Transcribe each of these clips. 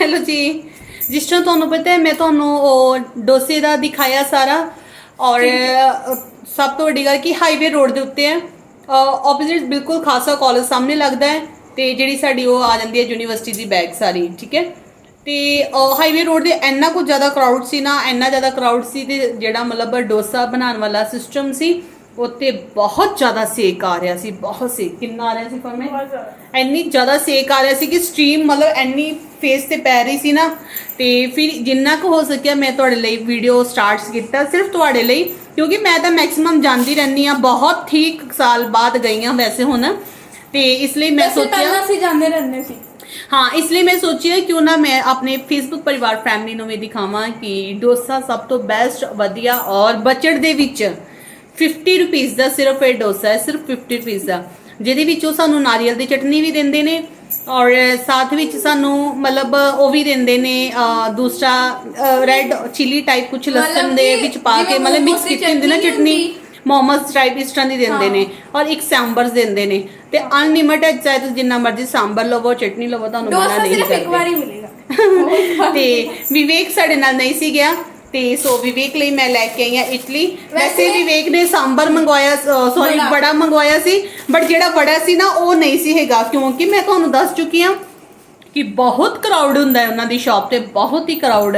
Hello ਜੀ। ਜਿਸ ਤਰ੍ਹਾਂ ਤੁਹਾਨੂੰ ਪਤਾ ਹੈ ਮੈਂ ਤੁਹਾਨੂੰ ਉਹ ਡੋਸੇ ਦਾ ਦਿਖਾਇਆ ਸਾਰਾ। ਔਰ ਸਭ ਤੋਂ ਵੱਡੀ ਗੱਲ ਕਿ ਹਾਈਵੇ ਰੋਡ ਦੇ ਉੱਤੇ ਹੈ। ਆਪੋਜ਼ਿਟ ਬਿਲਕੁਲ ਖਾਸਾ ਕਾਲਜ ਸਾਹਮਣੇ ਲੱਗਦਾ ਹੈ ਤੇ ਜਿਹੜੀ ਸਾਡੀ ਉਹ ਆ ਜਾਂਦੀ ਹੈ ਯੂਨੀਵਰਸਿਟੀ ਦੀ ਬੈਕ ਸਾਰੀ ਠੀਕ ਹੈ। ਤੇ ਹਾਈਵੇ ਰੋਡ ਦੇ ਇੰਨਾ ਕੁ ਜ਼ਿਆਦਾ ਕਰਾਊਡ ਸੀ ਨਾ ਇੰਨਾ ਜ਼ਿਆਦਾ ਕਰਾਊਡ ਸੀ ਤੇ ਜਿਹੜਾ ਮਤਲਬ ਡੋਸਾ ਬਣਾਉਣ ਵਾਲਾ ਸਿਸਟਮ ਸੀ ਉੱਤੇ ਬਹੁਤ ਜ਼ਿਆਦਾ ਸੇਕ ਆ ਰਿਹਾ ਸੀ ਬਹੁਤ ਸੇਕ। ਕਿੰਨਾ ਆ ਰਿਹਾ ਸੀ ਫਰਮੇ? ਇੰਨੀ ਜ਼ਿਆਦਾ ਸੇਕ ਆ ਰਿਹਾ ਸੀ ਕਿ ਸਟ੍ਰੀਮ ਮਤਲਬ ਇੰਨੀ ਫੇਸ ਤੇ ਪੈ ਰਹੀ ਸੀ ਨਾ। ਤੇ ਫਿਰ ਜਿੰਨਾ ਕੁ ਹੋ ਸਕਿਆ ਮੈਂ ਤੁਹਾਡੇ ਲਈ ਵੀਡੀਓ ਸਟਾਰਟਸ ਕੀਤਾ ਸਿਰਫ ਤੁਹਾਡੇ ਲਈ ਕਿਉਂਕਿ ਮੈਂ ਤਾਂ ਮੈਕਸਿਮਮ ਜਾਂਦੀ ਰਹਿੰਦੀ ਆ ਬਹੁਤ ਹੀ ਕੁ ਸਾਲ ਬਾਅਦ ਗਈ ਆ ਵੈਸੇ ਹੁਣ। ਤੇ ਇਸ ਲਈ ਮੈਂ ਸੋਚਿਆ ਪਹਿਲਾਂ ਅਸੀਂ ਜਾਂਦੇ ਰਹਿੰਦੇ ਸੀ। ਹਾਂ ਇਸ ਲਈ ਮੈਂ ਸੋਚਿਆ ਕਿਉਂ ਨਾ ਮੈਂ ਆਪਣੇ ਫੇਸਬੁੱਕ ਪਰਿਵਾਰ ਫੈਮਿਲੀ ਨੂੰ ਵੀ ਦਿਖਾਵਾਂ ਕਿ ਡੋਸਾ ਸਭ ਤੋਂ ਬੈਸਟ ਵਧੀਆ ਔਰ ਬਜਟ ਦੇ ਵਿੱਚ 50 ਰੁਪਏ ਦਾ ਸਿਰਫ ਇਹ ਡੋਸਾ ਹੈ ਸਿਰਫ 50 ਰੁਪਏ ਦਾ। ਜਿਹਦੇ ਵਿੱਚ ਉਹ ਸਾਨੂੰ ਨਾਰੀਅਲ ਦੀ ਚਟਨੀ ਵੀ ਦਿੰਦੇ ਨੇ ਔਰ ਸਾਥ ਵਿੱਚ ਸਾਨੂੰ ਮਤਲਬ ਉਹ ਵੀ ਦਿੰਦੇ ਨੇ ਦੂਸਰਾ ਰੈੱਡ ਚਿਲੀ ਟਾਈਪ ਕੁਝ ਲਸਣ ਦੇ ਵਿੱਚ ਪਾ ਕੇ ਮਤਲਬ ਮਿਕਸ ਕੀਤੀ ਹੁੰਦੀ ਨਾ ਚਟਨੀ। ਮੋਮੋਸ ਟਾਈਪ ਇਸ ਤਰ੍ਹਾਂ ਦੀ ਦਿੰਦੇ ਨੇ ਔਰ ਇੱਕ ਸਾਂਬਰ ਦਿੰਦੇ ਨੇ। ਤੇ ਅਨਲਿਮਿਟਡ ਚਾਹੇ ਤੁਸੀਂ ਜਿੰਨਾ ਮਰਜ਼ੀ ਸਾਂਬਰ ਲਵੋ ਚਟਨੀ ਲਵੋ ਤੁਹਾਨੂੰ ਮਨਾ ਨਹੀਂ ਸਿਰਫ ਇੱਕ ਕਰਦੇ। ਵਾਰੀ ਮਿਲੇਗਾ। ਤੇ ਵਿਵੇਕ ਸਾਡੇ ਨਾਲ ਨਹੀਂ ਸੀ ਗਿਆ। ਤੇ ਸੋ ਵਿਵੇਕ ਲਈ ਮੈਂ ਲੈ ਕੇ ਆਈ ਆ ਇਟਲੀ। ਵੈਸੇ ਵਿਵੇਕ ਨੇ ਸਾਂਬਰ ਮੰਗਵਾਇਆ ਸੌਰੀ ਬੜਾ। ਮੰਗਵਾਇਆ ਸੀ ਬਟ ਜਿਹੜਾ ਬੜਾ ਸੀ ਨਾ ਉਹ ਨਹੀਂ ਸੀ ਹੈਗਾ ਕਿਉਂਕਿ ਮੈਂ ਤੁਹਾਨੂੰ ਦੱਸ ਚੁੱਕੀ ਆ ਕਿ ਬਹੁਤ ਕਰਾਊਡ ਹੁੰਦਾ ਹੈ ਉਹਨਾਂ ਦੀ ਸ਼ਾਪ ਤੇ ਬਹੁਤ ਹੀ ਕਰਾਊਡ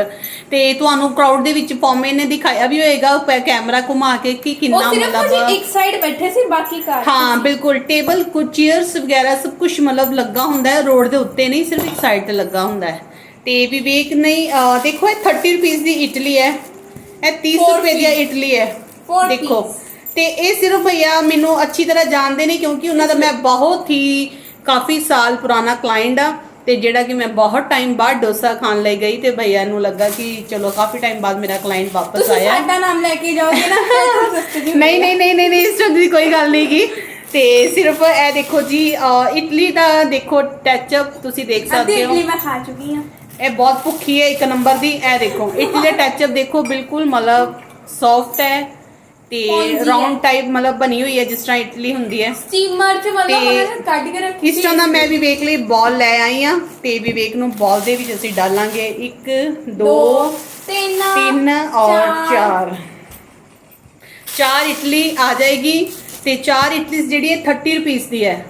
ਤੇ ਤੁਹਾਨੂੰ ਕਰਾਊਡ ਦੇ ਵਿੱਚ ਪੌਮੇ ਨੇ ਦਿਖਾਇਆ ਵੀ ਹੋਏਗਾ ਪ- ਕੈਮਰਾ ਘੁਮਾ ਕੇ ਕਿ ਕਿੰਨਾ ਉਹ ਸਿਰਫ ਮਤਲਬ ਇੱਕ ਸਾਈਡ ਬੈਠੇ ਸੀ ਬਾਕੀ ਕਾਰ ਹਾਂ ਬਿਲਕੁਲ। ਟੇਬਲ ਕੁ ਚੇਅਰਸ ਵਗੈਰਾ ਸਭ ਕੁਝ ਮਤਲਬ ਲੱਗਾ ਹੁੰਦਾ ਹੈ ਰੋਡ ਦੇ ਉੱਤੇ ਨਹੀਂ ਸਿਰਫ ਇੱਕ ਸਾਈਡ ਤੇ ਲੱਗਾ ਹੁੰਦਾ ਹੈ। ਤੇ ਵਿਵੇਕ ਨਹੀਂ ਅਹ, ਦੇਖੋ ਇਹ 30 ਰੁਪਏ ਦੀ ਇਟਲੀ ਹੈ। ਇਹ 30 Four ਰੁਪਏ ਦੀ piece. ਇਟਲੀ ਹੈ। Four ਦੇਖੋ। piece. ਤੇ ਇਹ ਸਿਰਫ ਭਈਆ ਮੈਨੂੰ ਅੱਛੀ ਤਰ੍ਹਾਂ ਜਾਣਦੇ ਨੇ ਕਿਉਂਕਿ ਉਹਨਾਂ ਦਾ ਮੈਂ ਬਹੁਤ ਹੀ ਕਾਫੀ ਸਾਲ ਪੁਰਾਣਾ ਕਲਾਇੰਟ ਆ ਤੇ ਜਿਹੜਾ ਕਿ ਮੈਂ ਬਹੁਤ ਟਾਈਮ ਬਾਅਦ ਡੋਸਾ ਖਾਣ ਲਈ ਗਈ ਤੇ ਭਈਆ ਨੂੰ ਲੱਗਾ ਕਿ ਚਲੋ ਕਾਫੀ ਟਾਈਮ ਬਾਅਦ ਮੇਰਾ ਕਲਾਇੰਟ ਵਾਪਸ ਤੁਸੀਂ ਆਇਆ। ਸਾਡਾ ਨਾਮ ਲੈ ਕੇ ਜਾਓਗੇ ਨਾ ਸਸਤੇ ਜਿਹੇ ਨਹੀਂ ਨਹੀਂ ਨਹੀਂ ਨਹੀਂ ਨਹੀਂ ਇਸ ਤਰ੍ਹਾਂ ਦੀ ਕੋਈ ਗੱਲ ਨਹੀਂ ਕੀ ਤੇ ਸਿਰਫ ਇਹ ਦੇਖੋ ਜੀ ਅਹ, ਇਟਲੀ ਦਾ ਦੇਖੋ ਟੱਚਅਪ ਤੁਸੀਂ ਦੇਖ ਅੱਧੀ ਸਕਦੇ ਹੋ। ਇਡਲੀ ਮੈਂ ਖਾ ਚੁੱਕੀ ਹਾਂ। ਇਹ ਬਹੁਤ ਭੁੱਖੀ ਹੈ ਇੱਕ ਨੰਬਰ ਦੀ। ਇਹ ਦੇਖੋ ਇਟਲੀ ਦਾ ਟੱਚਅਪ ਦੇਖੋ ਬਿਲਕੁਲ ਮਤਲਬ ਸੌਫਟ ਹੈ ਤੇ। ਰਾਉਂਡ ਟਾਈਪ ਮਤਲਬ ਬਣੀ ਹੋਈ ਹੈ ਜਿਸ ਤਰ੍ਹਾਂ ਇਟਲੀ ਹੁੰਦੀ ਹੈ। ਸਟੀਮਰ ਚ ਮਤਲਬ ਉਹਨਾਂ ਕੱਢ ਕੇ ਰੱਖੀ ਇਸ ਤਰ੍ਹਾਂ ਦਾ ਮੈਂ ਵਿਵੇਕ ਲਈ ਬਾਲ ਲੈ ਆਈ ਆ ਤੇ ਵਿਵੇਕ ਨੂੰ ਬਾਲ ਦੇ ਵਿੱਚ ਅਸੀਂ ਡਾਲਾਂਗੇ। 1 2 ਤਿੰਨ ਤਿੰਨ ਔਰ ਚਾਰ। ਚਾਰ। ਇਟਲੀ ਆ ਜਾਏਗੀ ਤੇ ਚਾਰ ਇਟਲੀ ਜਿਹੜੀ ਹੈ 30 ਰੁਪਏ ਦੀ ਹੈ।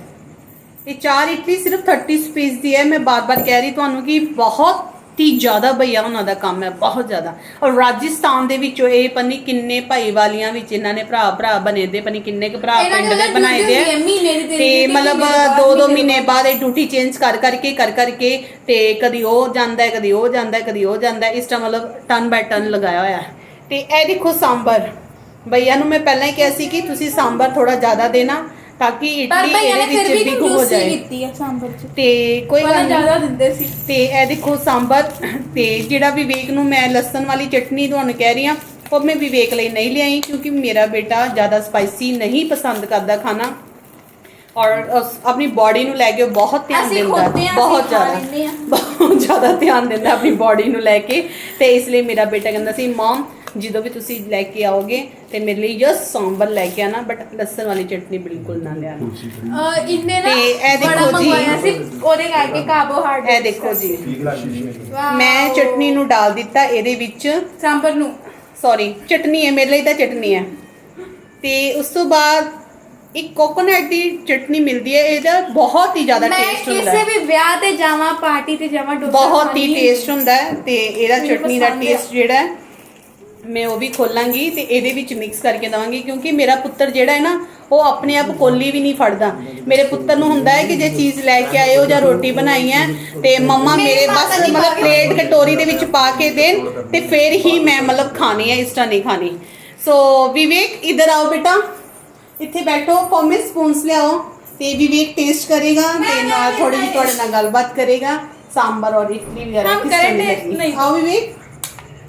ਇਹ ਚਾਰ ਇਟਲੀ ਸਿਰਫ 30 ਰੁਪਏ ਦੀ ਹੈ। ਮੈਂ ਬਾਰ-ਬਾਰ ਕਹਿ ਰਹੀ ਤੁਹਾਨੂੰ ਕਿ ਬਹੁਤ ਹੀ ਜ਼ਿਆਦਾ ਭਈਆ ਉਹਨਾਂ ਦਾ ਕੰਮ ਹੈ ਬਹੁਤ ਜ਼ਿਆਦਾ। ਔਰ ਰਾਜਸਥਾਨ ਦੇ ਵਿੱਚੋਂ ਇਹ ਪਨੀ ਕਿੰਨੇ ਭਾਈ ਵਾਲੀਆਂ ਵਿੱਚ ਇਹਨਾਂ ਨੇ ਭਰਾ ਭਰਾ ਬਣੇ ਦੇ ਪਨੀ ਕਿੰਨੇ ਕੁ ਭਰਾ ਪਿੰਡ ਦੇ ਬਣਾਏ ਦੇ ਤੇ ਮਤਲਬ ਮਹੀਨੇ ਤੋਂ ਬਾਅਦ, ਦੋ ਦੋ ਮਹੀਨੇ ਮਹੀਨੇ ਬਾਅਦ। ਇਹ ਡਿਊਟੀ ਚੇਂਜ ਕਰ ਕਰਕੇ ਕਰ ਕਰਕੇ ਤੇ ਕਦੀ ਉਹ ਜਾਂਦਾ ਹੈ ਕਦੀ ਉਹ ਜਾਂਦਾ ਹੈ ਕਦੀ ਉਹ ਜਾਂਦਾ ਹੈ। ਇਸ ਤਰ੍ਹਾਂ ਮਤਲਬ ਟਨ ਬਾਈ ਟਨ ਲਗਾਇਆ ਹੋਇਆ ਹੈ। ਤੇ ਇਹ ਦੇਖੋ ਸਾਂਬਰ। ਭਈਆ ਨੂੰ ਮੈਂ ਪਹਿਲਾਂ ਹੀ ਕਿਹਾ ਸੀ ਕਿ ਤੁਸੀਂ ਸਾਂਬਰ ਥੋੜਾ ਜ਼ਿਆਦਾ ਦੇਣਾ। ਤਾਂ ਕਿ ਪਰ ਇਡਲੀ ਭਈਆ ਨੇ ਇਹਦੇ ਫਿਰ ਵਿੱਚ ਵੀ ਡਿਗ ਹੋ ਕੰਜੂਸੀ ਜਾਏ। ਕੀਤੀ ਆ ਸਾਂਬਰ ਚ। ਤੇ ਕੋਈ ਪਹਿਲਾਂ ਗੱਲ ਨਹੀਂ। ਜ਼ਿਆਦਾ ਦਿੰਦੇ ਸੀ। ਤੇ ਇਹ ਦੇਖੋ ਸਾਂਬਰ ਤੇ ਜਿਹੜਾ ਵਿਵੇਕ ਨੂੰ ਮੈਂ ਲਸਣ ਵਾਲੀ ਚਟਨੀ ਤੁਹਾਨੂੰ ਕਹਿ ਰਹੀ ਹਾਂ ਉਹ ਮੈਂ ਵਿਵੇਕ ਲਈ ਨਹੀਂ ਲਿਆਈ ਕਿਉਂਕਿ ਮੇਰਾ ਬੇਟਾ ਜ਼ਿਆਦਾ ਸਪਾਈਸੀ ਨਹੀਂ ਪਸੰਦ ਕਰਦਾ ਖਾਣਾ। ਔਰ ਉਸ- ਆਪਣੀ ਬਾਡੀ ਨੂੰ ਲੈ ਕੇ ਉਹ ਬਹੁਤ ਧਿਆਨ ਅਸੀਂ ਦਿੰਦਾ ਖੁਦ ਹੈ, ਹਾਂ, ਬਹੁਤ ਅਸੀਂ ਖਾ ਜ਼ਿਆਦਾ। ਲੈਂਦੇ ਹਾਂ। ਬਹੁਤ ਜ਼ਿਆਦਾ ਧਿਆਨ ਦਿੰਦਾ ਆਪਣੀ ਬਾਡੀ ਨੂੰ ਲੈ ਕੇ। ਤੇ ਇਸ ਲਈ ਮੇਰਾ ਬੇਟਾ ਕਹਿੰਦਾ ਸੀ ਮਮ ਜਦੋਂ ਵੀ ਤੁਸੀਂ ਲੈ ਕੇ ਆਓਗੇ ਤੇ ਮੇਰੇ ਲਈ ਜਸ ਸਾਂਬਰ ਲੈ ਕੇ ਆਣਾ ਬਟ ਲਸਣ ਵਾਲੀ ਚਟਨੀ ਬਿਲਕੁਲ ਨਾ ਲਿਆਣਾ ਅਹ ਇਹਨੇ ਨਾ ਤੇ ਇਹ ਦੇਖੋ ਬੜਾ ਜੀ। ਮੰਗਵਾਇਆ ਸੀ ਉਹਦੇ ਕਰਕੇ ਕਾਰਬੋਹਾਈਡਰੇਟ ਇਹ ਦੇਖੋ ਜੀ। ਮੈਂ ਚਟਨੀ ਨੂੰ ਡਾਲ ਦਿੱਤਾ ਇਹਦੇ ਵਿੱਚ ਸਾਂਬਰ ਨੂੰ। ਸੌਰੀ ਚਟਨੀ ਹੈ ਮੇਰੇ ਲਈ ਤਾਂ ਚਟਨੀ ਹੈ। ਤੇ ਉਸ ਤੋਂ ਬਾਅਦ ਇੱਕ ਕੋਕੋਨਟ ਦੀ ਚਟਨੀ ਮਿਲਦੀ ਹੈ ਇਹਦਾ ਬਹੁਤ ਹੀ ਜ਼ਿਆਦਾ ਮੈਂ ਟੇਸਟ ਹੁੰਦਾ ਕਿਸੇ ਹੈ। ਵੀ ਵਿਆਹ ਤੇ ਜਾਵਾਂ ਪਾਰਟੀ ਤੇ ਜਾਵਾਂ ਡੋਸਾ ਬਹੁਤ ਹੀ ਖਾਣੀ। ਟੇਸਟ ਹੁੰਦਾ ਹੈ ਤੇ ਇਹਦਾ ਮੈਨੂੰ ਚਟਨੀ ਦਾ ਪਸੰਦ। ਟੇਸਟ ਜਿਹੜਾ ਹੈ ਮੈਂ ਉਹ ਵੀ ਖੋਲਾਂਗੀ ਤੇ ਇਹਦੇ ਵਿੱਚ ਮਿਕਸ ਕਰਕੇ ਦਵਾਂਗੀ ਕਿਉਂਕਿ ਮੇਰਾ ਪੁੱਤਰ ਜਿਹੜਾ ਹੈ ਨਾ ਉਹ ਆਪਣੇ ਆਪ ਕੋਲੀ ਵੀ ਨਹੀਂ ਫੜਦਾ। ਮੇਰੇ ਪੁੱਤਰ ਨੂੰ ਹੁੰਦਾ ਹੈ ਕਿ ਜੇ ਚੀਜ਼ ਲੈ ਕੇ ਆਏ ਹੋ ਜਾਂ ਰੋਟੀ ਬਣਾਈ ਹੈ ਤੇ ਮੰਮਾ ਮੇਰੇ ਬਸ ਮਤਲਬ ਪਲੇਟ ਕਟੋਰੀ ਦੇ ਵਿੱਚ ਪਾ ਕੇ ਦੇਣ ਤੇ ਫਿਰ ਹੀ ਮੈਂ ਮਤਲਬ ਖਾਣੀ ਹੈ ਇਸ ਤਰ੍ਹਾਂ ਨਹੀਂ ਖਾਣੀ। ਸੋ ਵਿਵੇਕ ਇਧਰ ਆਓ ਬੇਟਾ। ਇੱਥੇ ਬੈਠੋ ਕੋਮੇ ਸਪੂਨਸ ਲਿਆਓ ਤੇ ਵਿਵੇਕ ਟੇਸਟ ਕਰੇਗਾ ਤੇ ਨਾਲ ਥੋੜੀ ਜਿਹੀ ਤੁਹਾਡੇ ਨਾਲ ਗੱਲਬਾਤ ਕਰੇਗਾ। सांबर और इडली वगैरह किस नहीं आओ विवेक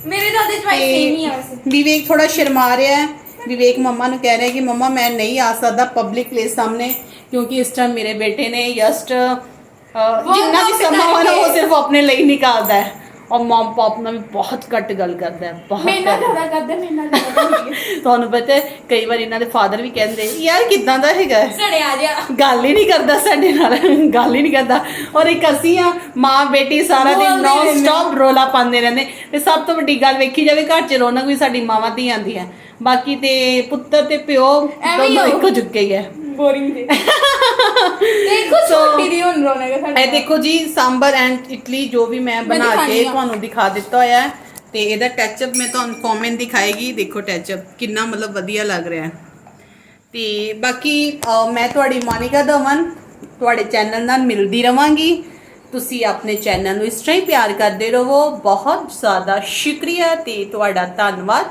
ਮੇਰੇ ਤਾਂ ਉਹਦੇ ਚਵਾਈ ਸੇਮ ਹੀ ਆ ਵੈਸੇ ਵਿਵੇਕ ਥੋੜਾ ਸ਼ਰਮਾ ਰਿਹਾ ਹੈ ਵਿਵੇਕ ਮੰਮਾ ਨੂੰ ਕਹਿ ਰਿਹਾ ਕਿ ਮੰਮਾ ਮੈਂ ਨਹੀਂ ਆ ਸਕਦਾ ਪਬਲਿਕ ਪਲੇਸ ਸਾਹਮਣੇ ਕਿਉਂਕਿ ਇਸ ਟਾਈਮ ਮੇਰੇ ਬੇਟੇ ਨੇ ਜਸਟ ਜਿੰਨਾ ਵੀ ਸਮਾਂ ਹੋਣਾ ਉਹ। ਸਿਰਫ ਆਪਣੇ ਲਈ ਨਿਕਾਲਦਾ ਹੈ ਔਰ ਮਮ ਪਾਪ ਨਾਲ ਵੀ ਬਹੁਤ ਘੱਟ ਗੱਲ ਕਰਦਾ ਹੈ ਬਹੁਤ ਮੇਰੇ ਨਾਲ ਘੱਟ। ਜ਼ਿਆਦਾ ਕਰਦੇ ਮੇਰੇ ਨਾਲ ਜ਼ਿਆਦਾ ਨਹੀਂ ਤੁਹਾਨੂੰ ਪਤਾ ਹੈ ਕਈ ਵਾਰ ਇਹਨਾਂ ਦੇ ਫਾਦਰ ਵੀ ਕਹਿੰਦੇ ਯਾਰ ਕਿਦਾਂ ਦਾ ਹੈਗਾ ਹੈ? ਸੜੇ ਆ ਜਾ ਗੱਲ ਹੀ ਨਹੀਂ ਕਰਦਾ ਸਾਡੇ ਨਾਲ ਗੱਲ ਹੀ ਨਹੀਂ ਕਰਦਾ ਔਰ ਇੱਕ ਅਸੀਂ ਆ ਮਾਂ ਬੇਟੀ ਸਾਰਾ ਦਿਨ ਬੋਲਦੇ ਨੌਨ ਰਹਿੰਦੇ। ਸਟਾਪ ਰੋਲਾ ਪਾਉਂਦੇ ਰਹਿੰਦੇ ਤੇ ਸਭ ਤੋਂ ਵੱਡੀ ਗੱਲ ਵੇਖੀ ਜਾਵੇ ਘਰ 'ਚ ਰੌਣਕ ਵੀ ਸਾਡੀ ਮਾਵਾਂ ਦੀ ਹੈ ਬਾਕੀ ਤੇ ਪੁੱਤਰ ਤੇ ਪਿਓ ਐਵੇਂ ਹੀ ਦੋਨੋਂ ਹੋ। ਇੱਕੋ ਜੁੱਕੇ ਹੀ ਹੈ ਬੋਰਿੰਗ ਦੇ ਦੇਖੋ So, ਛੋਟੀ ਦੀ ਹੁਣ ਰੋਣਕ ਹੈ ਸਾਡੇ। ਇਹ ਦੇਖੋ ਜੀ ਸਾਂਬਰ ਐਂਡ ਇਡਲੀ ਜੋ ਵੀ ਮੈਂ ਬਣਾ ਦਿਖਾਉਂਦੀ ਕੇ ਹਾਂ। ਤੁਹਾਨੂੰ ਦਿਖਾ ਦਿੱਤਾ ਹੋਇਆ ਹੈ ਤੇ ਇਹਦਾ ਟੱਚਅਪ ਮੈਂ ਤੁਹਾਨੂੰ ਫੋਮਨ ਦਿਖਾਏਗੀ। ਦੇਖੋ ਟੱਚਅਪ ਕਿੰਨਾ ਮਤਲਬ ਵਧੀਆ ਲੱਗ ਰਿਹਾ ਹੈ। ਤੇ ਬਾਕੀ ਅਹ, ਮੈਂ ਤੁਹਾਡੀ ਮੋਨਿਕਾ ਦਮਨ ਤੁਹਾਡੇ ਚੈਨਲ ਨਾਲ ਮਿਲਦੀ ਰਵਾਂਗੀ। ਤੁਸੀਂ ਆਪਣੇ ਚੈਨਲ ਨੂੰ ਇਸ ਤਰ੍ਹਾਂ ਹੀ ਪਿਆਰ ਕਰਦੇ ਰਹੋ। ਬਹੁਤ ਜ਼ਿਆਦਾ ਸ਼ੁਕਰੀਆ ਤੇ ਤੁਹਾਡਾ ਧੰਨਵਾਦ।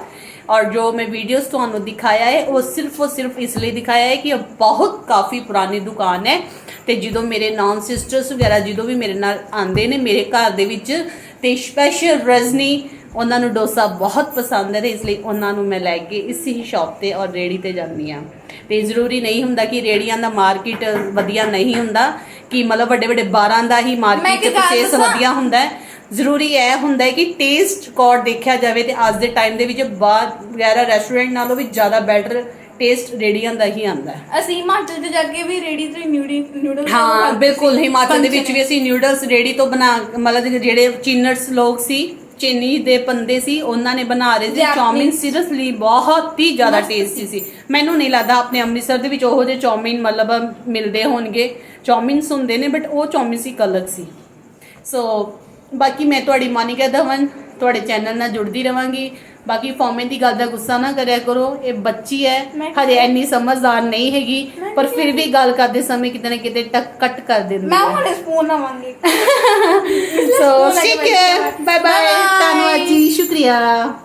ਔਰ ਜੋ ਮੈਂ ਵੀਡੀਓਜ਼ ਤੁਹਾਨੂੰ ਦਿਖਾਇਆ ਹੈ ਉਹ ਸਿਰਫ ਔਰ ਸਿਰਫ ਇਸ ਲਈ ਦਿਖਾਇਆ ਹੈ ਕਿ ਇਹ ਬਹੁਤ ਕਾਫੀ ਪੁਰਾਣੀ ਦੁਕਾਨ ਹੈ ਤੇ ਜਦੋਂ ਮੇਰੇ ਨੌਨ ਸਿਸਟਰਸ ਵਗੈਰਾ ਜਦੋਂ ਵੀ ਮੇਰੇ ਨਾਲ ਆਉਂਦੇ ਨੇ ਮੇਰੇ ਘਰ ਦੇ ਵਿੱਚ ਤੇ ਸਪੈਸ਼ਲ ਰਜਨੀ ਉਹਨਾਂ ਨੂੰ ਡੋਸਾ ਬਹੁਤ ਪਸੰਦ ਹੈ ਤੇ ਇਸ ਲਈ ਉਹਨਾਂ ਨੂੰ ਮੈਂ ਲੈ ਕੇ ਇਸੇ ਹੀ ਸ਼ਾਪ ਤੇ ਔਰ ਰੇੜੀ ਤੇ ਜਾਂਦੀ ਆ ਤੇ ਜ਼ਰੂਰੀ ਨਹੀਂ ਹੁੰਦਾ ਕਿ ਰੇੜੀਆਂ ਦਾ ਮਾਰਕੀਟ ਵਧੀਆ ਨਹੀਂ ਹੁੰਦਾ ਕਿ ਮਤਲਬ ਵੱਡੇ ਵੱਡੇ ਬਾਰਾਂ ਦਾ ਹੀ ਮਾਰਕੀਟ ਪਰਚੇਸ? ਵਧੀਆ ਹੁੰਦਾ ਹੈ ਜ਼ਰੂਰੀ ਇਹ ਹੁੰਦਾ ਹੈ ਕਿ ਟੇਸਟ ਕੋਡ ਦੇਖਿਆ ਜਾਵੇ ਤੇ ਅੱਜ ਦੇ ਟਾਈਮ ਦੇ ਵਿੱਚ ਬਾਹਰ ਵਗੈਰਾ ਰੈਸਟੋਰੈਂਟ ਨਾਲੋਂ ਵੀ ਜ਼ਿਆਦਾ ਬੈਟਰ ਟੇਸਟ ਰੇੜੀਆਂ ਦਾ ਹੀ ਆਉਂਦਾ ਹੈ। ਅਸੀਂ ਹਿਮਾਚਲ ਤੇ ਜਾ ਕੇ ਵੀ ਰੇੜੀ ਤੇ ਨਿਊਡੀ ਨੂਡਲ ਹਾਂ ਬਿਲਕੁਲ ਹਿਮਾਚਲ ਦੇ ਵਿੱਚ ਵੀ ਅਸੀਂ ਨਿਊਡਲਸ ਰੇੜੀ ਤੋਂ ਬਣਾ ਮਤਲਬ ਜਿਹੜੇ ਚੀਨਰਸ ਲੋਕ ਸੀ ਚੀਨੀ ਦੇ ਬੰਦੇ ਸੀ ਉਹਨਾਂ ਨੇ ਬਣਾ ਰਹੇ ਸੀ। ਚੌਮਿਨ ਸੀਰੀਅਸਲੀ ਬਹੁਤ ਹੀ ਜ਼ਿਆਦਾ ਟੇਸਟੀ ਸੀ। ਮੈਨੂੰ ਨਹੀਂ ਲੱਗਦਾ ਆਪਣੇ ਅੰਮ੍ਰਿਤਸਰ ਦੇ ਵਿੱਚ ਉਹੋ ਜਿਹੇ ਚੌਮਿਨ ਮਤਲਬ ਮਿਲਦੇ ਹੋਣਗੇ। ਚੌਮਿਨਸ ਹੁੰਦੇ ਨੇ ਬਟ ਉਹ ਚੌਮਿਨ ਸੀ ਅਲੱਗ ਸੀ। ਸੋ ਬਾਕੀ ਮੈਂ ਤੁਹਾਡੀ ਮੋਨਿਕਾ ਧਵਨ ਤੁਹਾਡੇ ਚੈਨਲ ਨਾਲ ਜੁੜਦੀ ਰਵਾਂਗੀ। ਬਾਕੀ ਫੋਮਨ ਦੀ ਗੱਲ ਦਾ ਗੁੱਸਾ ਨਾ ਕਰਿਆ ਕਰੋ ਇਹ ਬੱਚੀ ਹੈ। ਹਜੇ ਇੰਨੀ ਸਮਝਦਾਰ ਨਹੀਂ ਹੈਗੀ ਪਰ ਫਿਰ ਵੀ ਗੱਲ ਕਰਦੇ ਸਮੇਂ ਕਿਤੇ ਨਾ ਕਿਤੇ ਟਕ ਕੱਟ ਕਰ ਦਿੰਦੀ ਮੈਂ ਹੁਣ ਸਪੂਨ ਲਾਵਾਂਗੀ। ਸੋ ਠੀਕ ਹੈ। Bye bye. ਧੰਨਵਾਦ ਜੀ ਸ਼ੁਕਰੀਆ।